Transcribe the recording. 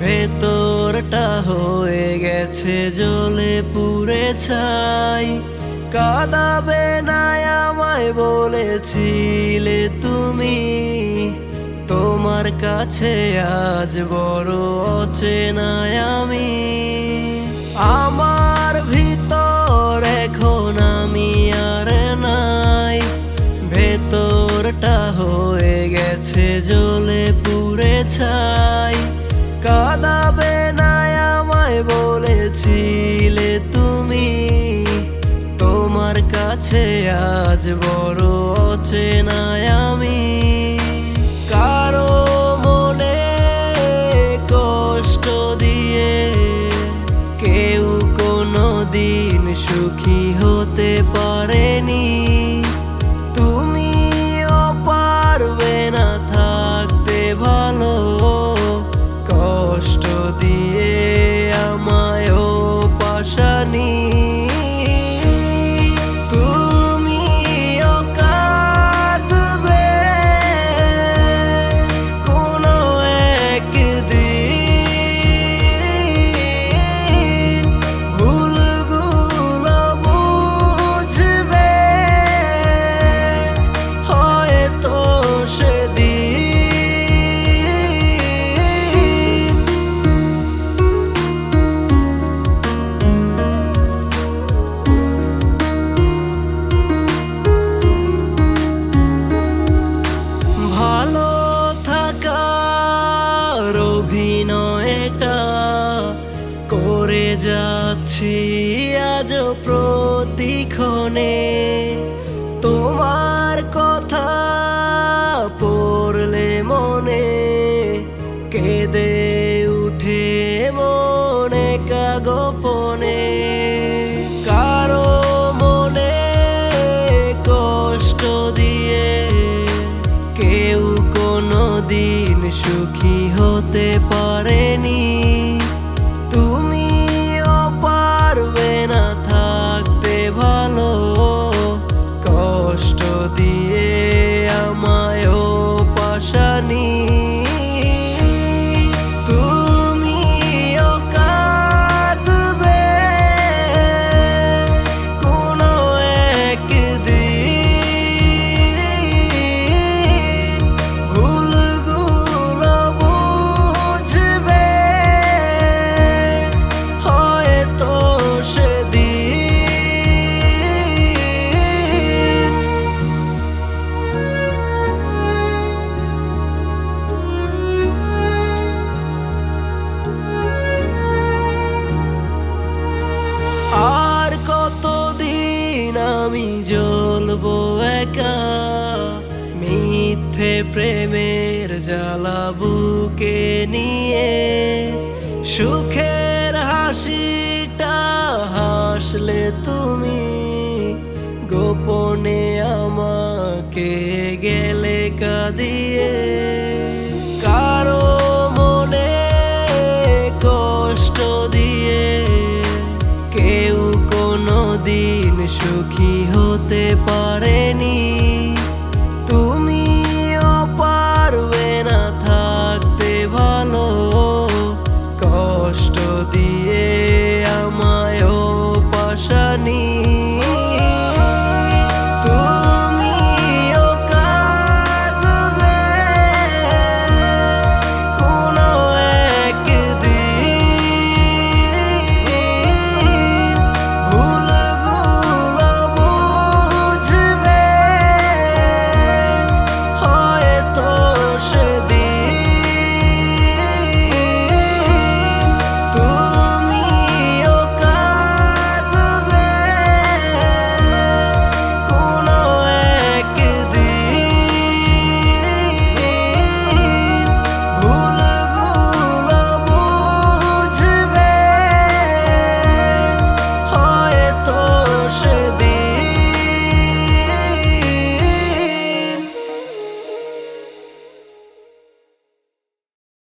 ভেতরটা হয়ে গেছে জলে পুড়ে ছাই। কাঁদাবে না আমায় বলেছিলে তুমি। তোমার কাছে আজ বড় অচেনায় আমি। আমার ভিতর এখন আমি আর নাই। ভেতরটা হয়ে গেছে জলে পুড়ে ছাই। কাছে আজ বড় অচেনায় যাচ্ছি আজ প্রতিক্ষণে। তোমার কথা পড়লে মনে, কেঁদে উঠে মনে কাগোপনে কারও মনে কষ্ট দিয়ে কেউ কোনো দিন সুখী হতে পারেনি। আমি জ্বলবো একা। মিথ্যে প্রেমের জ্বালা বুকে নিয়ে। সুখের হাসিটা হাসলে তুমি। গোপনে আমাকে গেলে কাঁদিয়ে। সুখী হতে পারেনি।